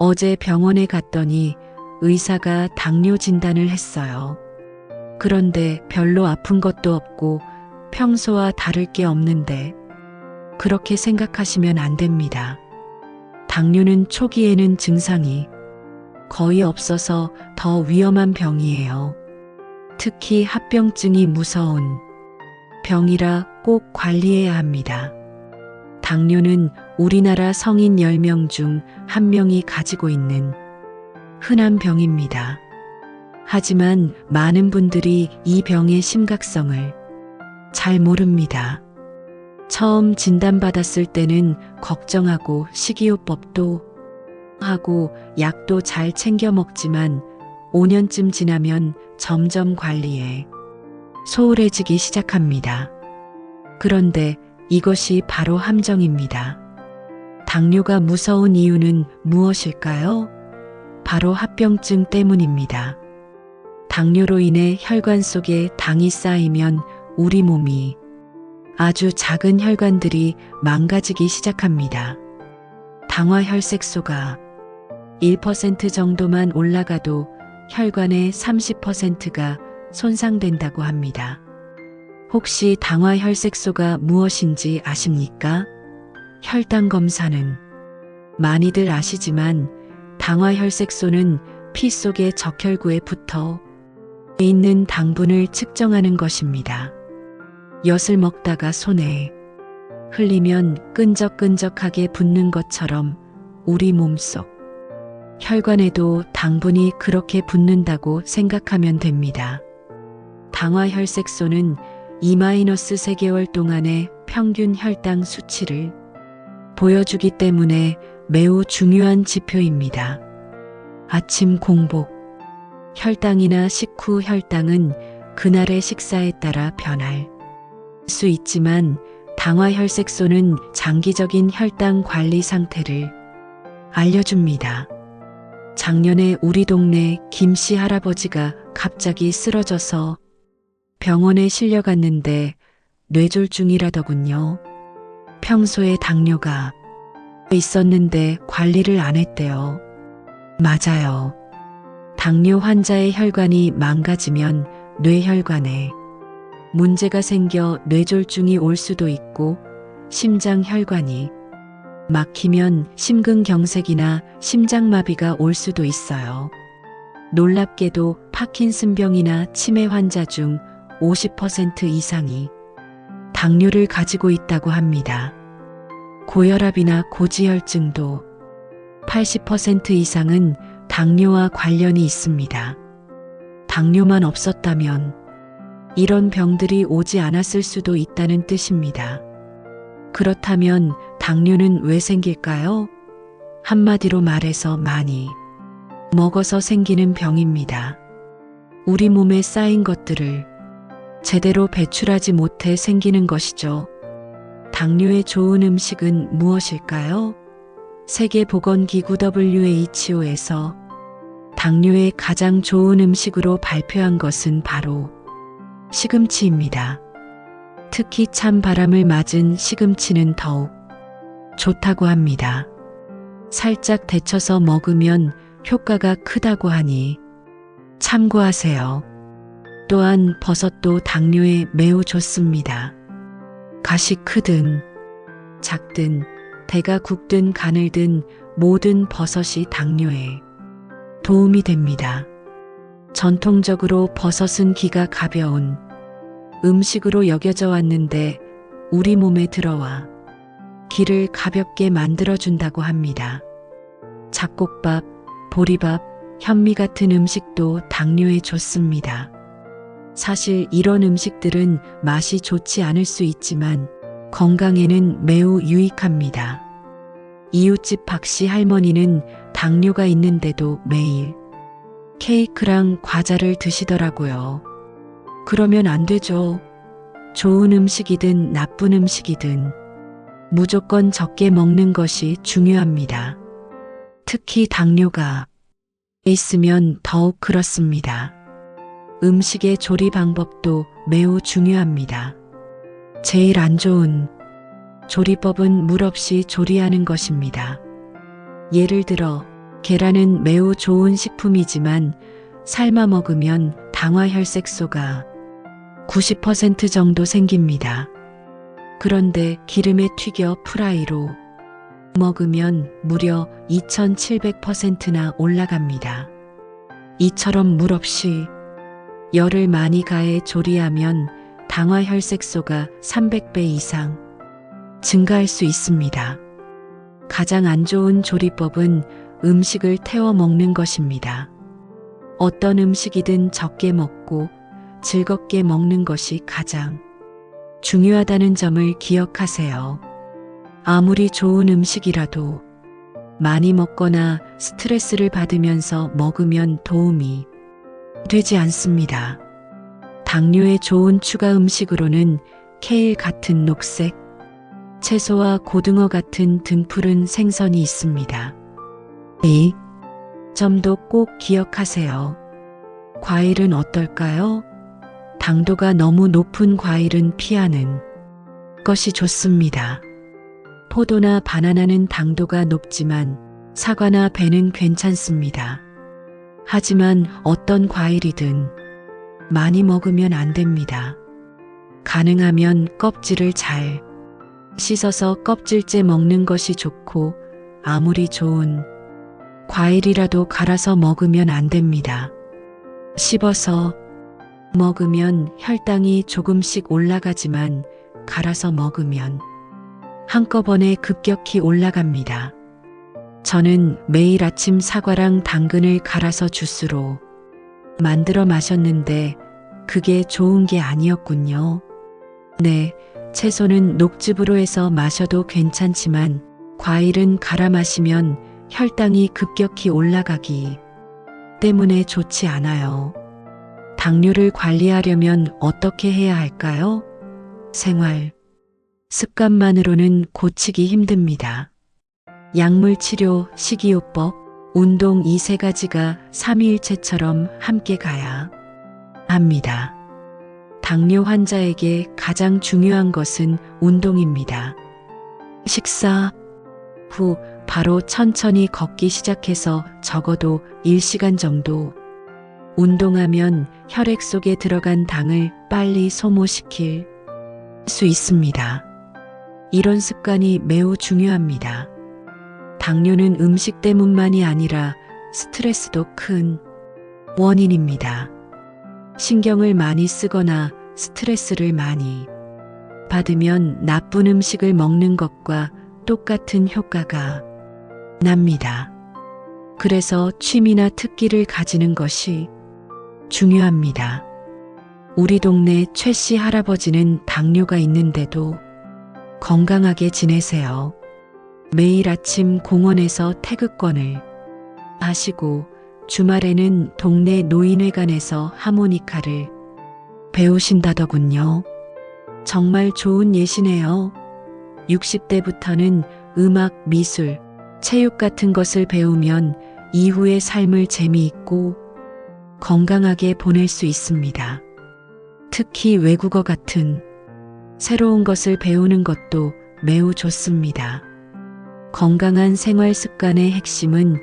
어제 병원에 갔더니 의사가 당뇨 진단을 했어요. 그런데 별로 아픈 것도 없고 평소와 다를 게 없는데 그렇게 생각하시면 안 됩니다. 당뇨는 초기에는 증상이 거의 없어서 더 위험한 병이에요. 특히 합병증이 무서운 병이라 꼭 관리해야 합니다. 당뇨는 우리나라 성인 10명 중 1명이 가지고 있는 흔한 병입니다. 하지만 많은 분들이 이 병의 심각성을 잘 모릅니다. 처음 진단받았을 때는 걱정하고 식이요법도 하고 약도 잘 챙겨 먹지만 5년쯤 지나면 점점 관리에 소홀해지기 시작합니다. 그런데 이것이 바로 함정입니다. 당뇨가 무서운 이유는 무엇일까요? 바로 합병증 때문입니다. 당뇨로 인해 혈관 속에 당이 쌓이면 우리 몸이 아주 작은 혈관들이 망가지기 시작합니다. 당화 혈색소가 1% 정도만 올라가도 혈관의 30%가 손상된다고 합니다. 혹시 당화 혈색소가 무엇인지 아십니까? 혈당 검사는 많이들 아시지만 당화 혈색소는 피 속의 적혈구에 붙어 있는 당분을 측정하는 것입니다. 엿을 먹다가 손에 흘리면 끈적끈적하게 붙는 것처럼 우리 몸속 혈관에도 당분이 그렇게 붙는다고 생각하면 됩니다. 당화 혈색소는 2-3개월 동안의 평균 혈당 수치를 보여주기 때문에 매우 중요한 지표입니다. 아침 공복, 혈당이나 식후 혈당은 그날의 식사에 따라 변할 수 있지만 당화 혈색소는 장기적인 혈당 관리 상태를 알려줍니다. 작년에 우리 동네 김씨 할아버지가 갑자기 쓰러져서 병원에 실려갔는데 뇌졸중이라더군요. 평소에 당뇨가 있었는데 관리를 안 했대요. 맞아요. 당뇨 환자의 혈관이 망가지면 뇌혈관에 문제가 생겨 뇌졸중이 올 수도 있고 심장 혈관이 막히면 심근경색이나 심장마비가 올 수도 있어요. 놀랍게도 파킨슨병이나 치매 환자 중 50% 이상이 당뇨를 가지고 있다고 합니다. 고혈압이나 고지혈증도 80% 이상은 당뇨와 관련이 있습니다. 당뇨만 없었다면 이런 병들이 오지 않았을 수도 있다는 뜻입니다. 그렇다면 당뇨는 왜 생길까요? 한마디로 말해서 많이 먹어서 생기는 병입니다. 우리 몸에 쌓인 것들을 제대로 배출하지 못해 생기는 것이죠. 당뇨에 좋은 음식은 무엇일까요? 세계보건기구 WHO에서 당뇨에 가장 좋은 음식으로 발표한 것은 바로 시금치입니다. 특히 찬 바람을 맞은 시금치는 더욱 좋다고 합니다. 살짝 데쳐서 먹으면 효과가 크다고 하니 참고하세요. 또한 버섯도 당뇨에 매우 좋습니다. 가시 크든 작든 대가 굵든 가늘든 모든 버섯이 당뇨에 도움이 됩니다. 전통적으로 버섯은 기가 가벼운 음식으로 여겨져 왔는데 우리 몸에 들어와 기를 가볍게 만들어준다고 합니다. 잡곡밥, 보리밥, 현미 같은 음식도 당뇨에 좋습니다. 사실 이런 음식들은 맛이 좋지 않을 수 있지만 건강에는 매우 유익합니다. 이웃집 박씨 할머니는 당뇨가 있는데도 매일 케이크랑 과자를 드시더라고요. 그러면 안 되죠. 좋은 음식이든 나쁜 음식이든 무조건 적게 먹는 것이 중요합니다. 특히 당뇨가 있으면 더욱 그렇습니다. 음식의 조리 방법도 매우 중요합니다. 제일 안 좋은 조리법은 물 없이 조리하는 것입니다. 예를 들어 계란은 매우 좋은 식품이지만 삶아 먹으면 당화혈색소가 90% 정도 생깁니다. 그런데 기름에 튀겨 프라이로 먹으면 무려 2700%나 올라갑니다. 이처럼 물 없이 열을 많이 가해 조리하면 당화 혈색소가 300배 이상 증가할 수 있습니다. 가장 안 좋은 조리법은 음식을 태워 먹는 것입니다. 어떤 음식이든 적게 먹고 즐겁게 먹는 것이 가장 중요하다는 점을 기억하세요. 아무리 좋은 음식이라도 많이 먹거나 스트레스를 받으면서 먹으면 도움이 되지 않습니다. 당뇨에 좋은 추가 음식으로는 케일 같은 녹색, 채소와 고등어 같은 등푸른 생선이 있습니다. 이 점도 꼭 기억하세요. 과일은 어떨까요? 당도가 너무 높은 과일은 피하는 것이 좋습니다. 포도나 바나나는 당도가 높지만 사과나 배는 괜찮습니다. 하지만 어떤 과일이든 많이 먹으면 안 됩니다. 가능하면 껍질을 잘 씻어서 껍질째 먹는 것이 좋고 아무리 좋은 과일이라도 갈아서 먹으면 안 됩니다. 씹어서 먹으면 혈당이 조금씩 올라가지만 갈아서 먹으면 한꺼번에 급격히 올라갑니다. 저는 매일 아침 사과랑 당근을 갈아서 주스로 만들어 마셨는데 그게 좋은 게 아니었군요. 네, 채소는 녹즙으로 해서 마셔도 괜찮지만 과일은 갈아 마시면 혈당이 급격히 올라가기 때문에 좋지 않아요. 당뇨를 관리하려면 어떻게 해야 할까요? 생활 습관만으로는 고치기 힘듭니다. 약물 치료, 식이요법, 운동 이 세 가지가 삼위일체처럼 함께 가야 합니다. 당뇨 환자에게 가장 중요한 것은 운동입니다. 식사 후 바로 천천히 걷기 시작해서 적어도 1시간 정도 운동하면 혈액 속에 들어간 당을 빨리 소모시킬 수 있습니다. 이런 습관이 매우 중요합니다. 당뇨는 음식 때문만이 아니라 스트레스도 큰 원인입니다. 신경을 많이 쓰거나 스트레스를 많이 받으면 나쁜 음식을 먹는 것과 똑같은 효과가 납니다. 그래서 취미나 특기를 가지는 것이 중요합니다. 우리 동네 최 씨 할아버지는 당뇨가 있는데도 건강하게 지내세요. 매일 아침 공원에서 태극권을 하시고 주말에는 동네 노인회관에서 하모니카를 배우신다더군요. 정말 좋은 예시네요. 60대부터는 음악, 미술, 체육 같은 것을 배우면 이후의 삶을 재미있고 건강하게 보낼 수 있습니다. 특히 외국어 같은 새로운 것을 배우는 것도 매우 좋습니다. 건강한 생활 습관의 핵심은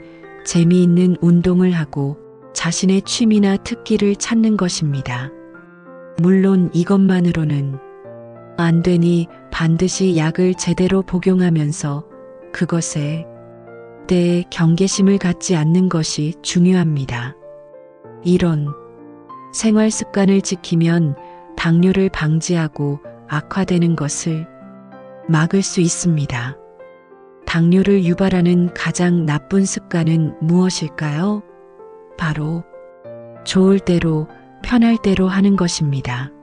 재미있는 운동을 하고 자신의 취미나 특기를 찾는 것입니다. 물론 이것만으로는 안 되니 반드시 약을 제대로 복용하면서 그것에 대해 경계심을 갖지 않는 것이 중요합니다. 이런 생활 습관을 지키면 당뇨를 방지하고 악화되는 것을 막을 수 있습니다. 당뇨를 유발하는 가장 나쁜 습관은 무엇일까요? 바로 좋을 대로 편할 대로 하는 것입니다.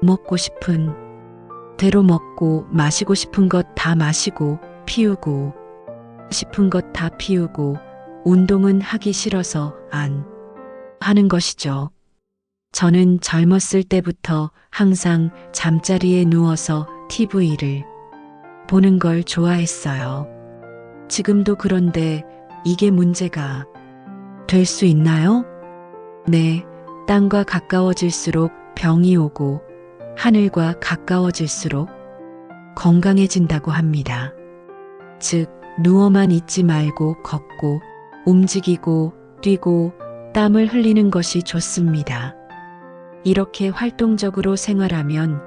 먹고 싶은 대로 먹고 마시고 싶은 것 다 마시고 피우고 싶은 것 다 피우고 운동은 하기 싫어서 안 하는 것이죠. 저는 젊었을 때부터 항상 잠자리에 누워서 TV를 보는 걸 좋아했어요. 지금도 그런데 이게 문제가 될 수 있나요? 네, 땅과 가까워질수록 병이 오고 하늘과 가까워질수록 건강해진다고 합니다. 즉, 누워만 있지 말고 걷고 움직이고 뛰고 땀을 흘리는 것이 좋습니다. 이렇게 활동적으로 생활하면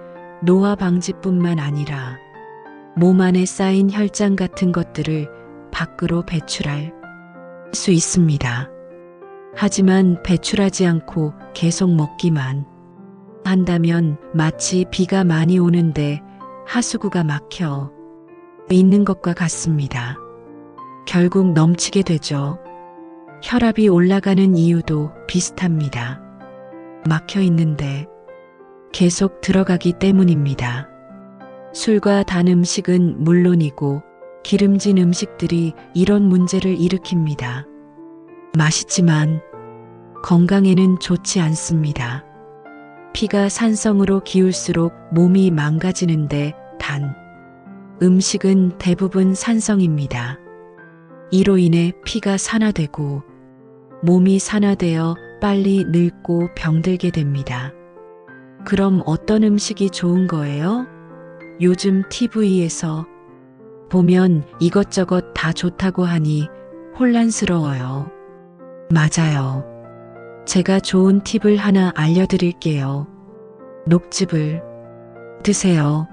노화 방지뿐만 아니라 몸 안에 쌓인 혈장 같은 것들을 밖으로 배출할 수 있습니다. 하지만 배출하지 않고 계속 먹기만 한다면 마치 비가 많이 오는데 하수구가 막혀 있는 것과 같습니다. 결국 넘치게 되죠. 혈압이 올라가는 이유도 비슷합니다. 막혀 있는데 계속 들어가기 때문입니다. 술과 단 음식은 물론이고 기름진 음식들이 이런 문제를 일으킵니다. 맛있지만 건강에는 좋지 않습니다. 피가 산성으로 기울수록 몸이 망가지는데 단 음식은 대부분 산성입니다. 이로 인해 피가 산화되고 몸이 산화되어 빨리 늙고 병들게 됩니다. 그럼 어떤 음식이 좋은 거예요? 요즘 TV에서 보면 이것저것 다 좋다고 하니 혼란스러워요. 맞아요. 제가 좋은 팁을 하나 알려드릴게요. 녹즙을 드세요.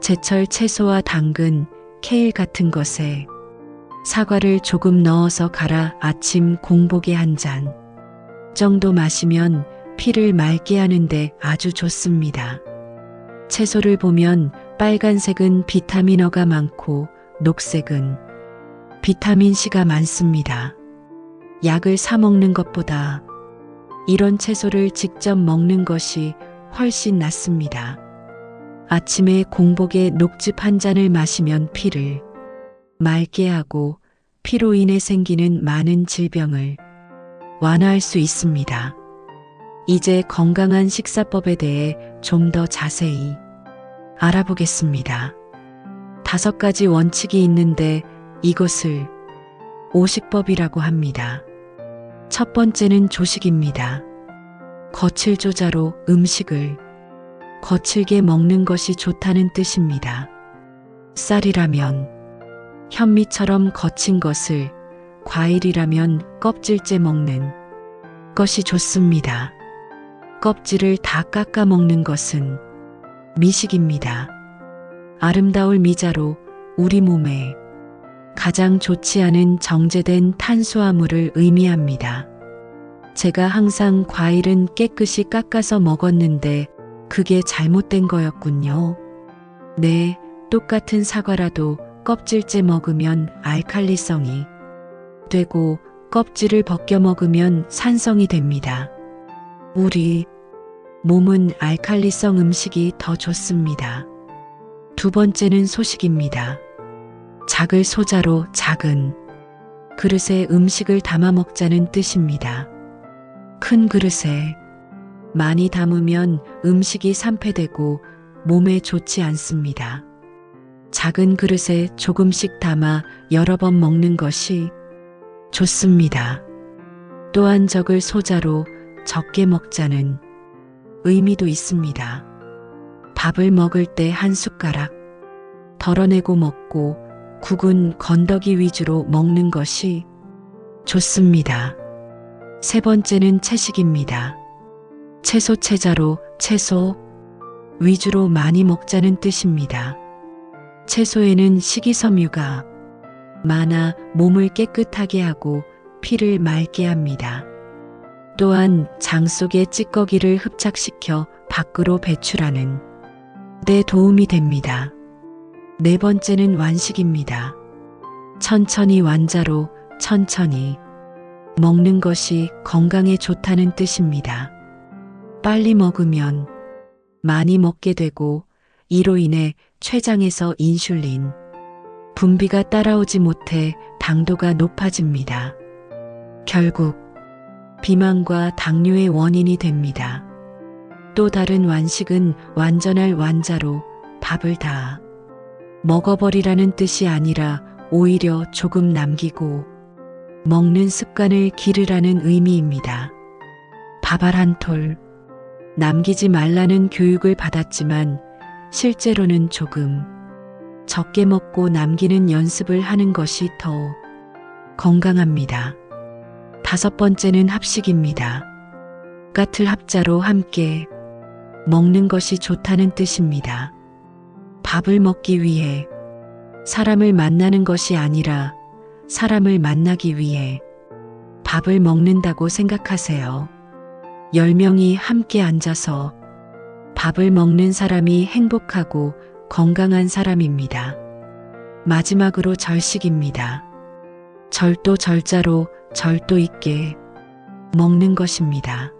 제철 채소와 당근, 케일 같은 것에 사과를 조금 넣어서 갈아 아침 공복에 한 잔 정도 마시면 피를 맑게 하는데 아주 좋습니다. 채소를 보면 빨간색은 비타민어가 많고 녹색은 비타민C가 많습니다. 약을 사 먹는 것보다 이런 채소를 직접 먹는 것이 훨씬 낫습니다. 아침에 공복에 녹즙 한 잔을 마시면 피를 맑게 하고 피로 인해 생기는 많은 질병을 완화할 수 있습니다. 이제 건강한 식사법에 대해 좀 더 자세히 알아보겠습니다. 다섯 가지 원칙이 있는데 이것을 오식법이라고 합니다. 첫 번째는 조식입니다. 거칠조자로 음식을 거칠게 먹는 것이 좋다는 뜻입니다. 쌀이라면 현미처럼 거친 것을 과일이라면 껍질째 먹는 것이 좋습니다. 껍질을 다 깎아 먹는 것은 미식입니다. 아름다울 미자로 우리 몸에 가장 좋지 않은 정제된 탄수화물을 의미합니다. 제가 항상 과일은 깨끗이 깎아서 먹었는데 그게 잘못된 거였군요. 네, 똑같은 사과라도 껍질째 먹으면 알칼리성이 되고 껍질을 벗겨 먹으면 산성이 됩니다. 우리 몸은 알칼리성 음식이 더 좋습니다. 두 번째는 소식입니다. 작을 소자로 작은 그릇에 음식을 담아 먹자는 뜻입니다. 큰 그릇에 많이 담으면 음식이 산패되고 몸에 좋지 않습니다. 작은 그릇에 조금씩 담아 여러 번 먹는 것이 좋습니다. 또한 적을 소자로 적게 먹자는 의미도 있습니다. 밥을 먹을 때 한 숟가락 덜어내고 먹고 국은 건더기 위주로 먹는 것이 좋습니다. 세 번째는 채식입니다. 채소 채자로 채소 위주로 많이 먹자는 뜻입니다. 채소에는 식이섬유가 많아 몸을 깨끗하게 하고 피를 맑게 합니다. 또한 장 속의 찌꺼기를 흡착시켜 밖으로 배출하는 데 도움이 됩니다. 네 번째는 완식입니다. 천천히 완자로 천천히 먹는 것이 건강에 좋다는 뜻입니다. 빨리 먹으면 많이 먹게 되고 이로 인해 췌장에서 인슐린 분비가 따라오지 못해 당도가 높아집니다. 결국 비만과 당뇨의 원인이 됩니다. 또 다른 완식은 완전할 완자로 밥을 다 먹어버리라는 뜻이 아니라 오히려 조금 남기고 먹는 습관을 기르라는 의미입니다. 밥알 한 톨 남기지 말라는 교육을 받았지만 실제로는 조금 적게 먹고 남기는 연습을 하는 것이 더 건강합니다. 다섯 번째는 합식입니다. 같을 합자로 함께 먹는 것이 좋다는 뜻입니다. 밥을 먹기 위해 사람을 만나는 것이 아니라 사람을 만나기 위해 밥을 먹는다고 생각하세요. 열 명이 함께 앉아서 밥을 먹는 사람이 행복하고 건강한 사람입니다. 마지막으로 절식입니다. 절도 절자로 절도 있게 먹는 것입니다.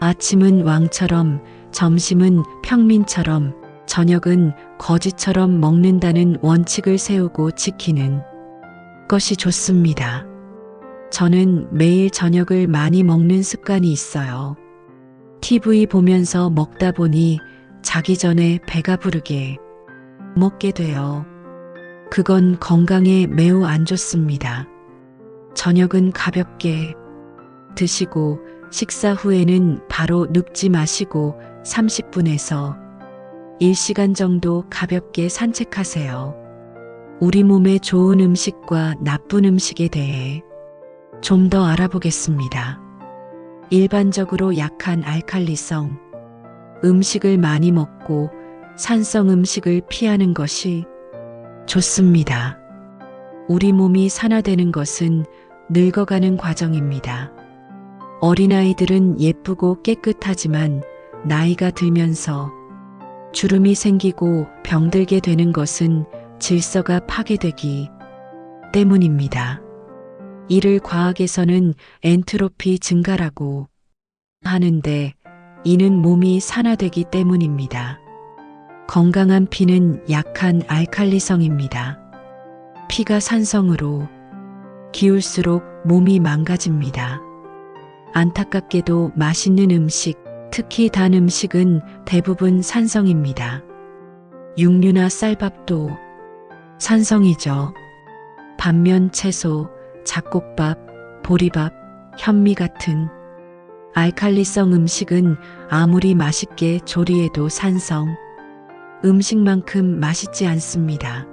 아침은 왕처럼, 점심은 평민처럼, 저녁은 거지처럼 먹는다는 원칙을 세우고 지키는 것이 좋습니다. 저는 매일 저녁을 많이 먹는 습관이 있어요. TV 보면서 먹다 보니 자기 전에 배가 부르게 먹게 돼요. 그건 건강에 매우 안 좋습니다. 저녁은 가볍게 드시고 식사 후에는 바로 눕지 마시고 30분에서 1시간 정도 가볍게 산책하세요. 우리 몸에 좋은 음식과 나쁜 음식에 대해 좀 더 알아보겠습니다. 일반적으로 약한 알칼리성 음식을 많이 먹고 산성 음식을 피하는 것이 좋습니다. 우리 몸이 산화되는 것은 늙어가는 과정입니다. 어린아이들은 예쁘고 깨끗하지만 나이가 들면서 주름이 생기고 병들게 되는 것은 질서가 파괴되기 때문입니다. 이를 과학에서는 엔트로피 증가라고 하는데 이는 몸이 산화되기 때문입니다. 건강한 피는 약한 알칼리성입니다. 피가 산성으로 기울수록 몸이 망가집니다. 안타깝게도 맛있는 음식, 특히 단 음식은 대부분 산성입니다. 육류나 쌀밥도 산성이죠. 반면 채소, 잡곡밥, 보리밥, 현미 같은 알칼리성 음식은 아무리 맛있게 조리해도 산성, 음식만큼 맛있지 않습니다.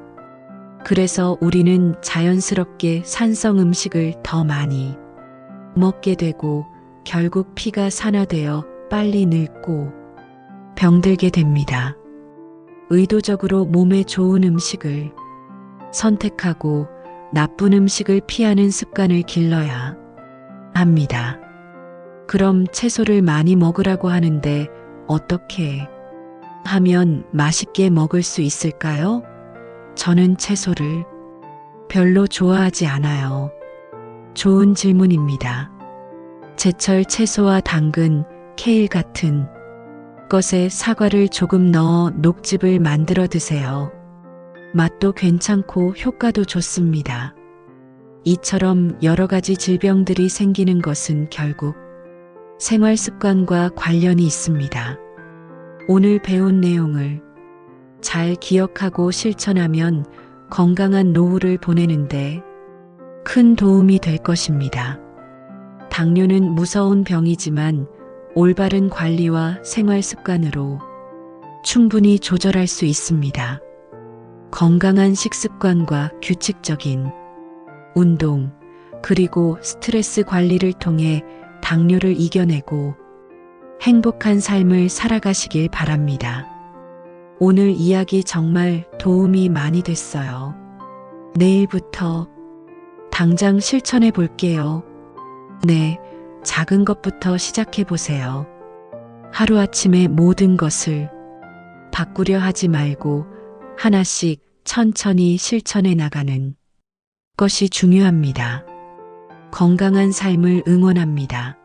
그래서 우리는 자연스럽게 산성 음식을 더 많이 먹게 되고 결국 피가 산화되어 빨리 늙고 병들게 됩니다. 의도적으로 몸에 좋은 음식을 선택하고 나쁜 음식을 피하는 습관을 길러야 합니다. 그럼 채소를 많이 먹으라고 하는데 어떻게 하면 맛있게 먹을 수 있을까요? 저는 채소를 별로 좋아하지 않아요. 좋은 질문입니다. 제철 채소와 당근, 케일 같은 것에 사과를 조금 넣어 녹즙을 만들어 드세요. 맛도 괜찮고 효과도 좋습니다. 이처럼 여러 가지 질병들이 생기는 것은 결국 생활 습관과 관련이 있습니다. 오늘 배운 내용을 잘 기억하고 실천하면 건강한 노후를 보내는데 큰 도움이 될 것입니다. 당뇨는 무서운 병이지만 올바른 관리와 생활 습관으로 충분히 조절할 수 있습니다. 건강한 식습관과 규칙적인 운동, 그리고 스트레스 관리를 통해 당뇨를 이겨내고 행복한 삶을 살아가시길 바랍니다. 오늘 이야기 정말 도움이 많이 됐어요. 내일부터 당장 실천해 볼게요. 네, 작은 것부터 시작해 보세요. 하루아침에 모든 것을 바꾸려 하지 말고 하나씩 천천히 실천해 나가는 것이 중요합니다. 건강한 삶을 응원합니다.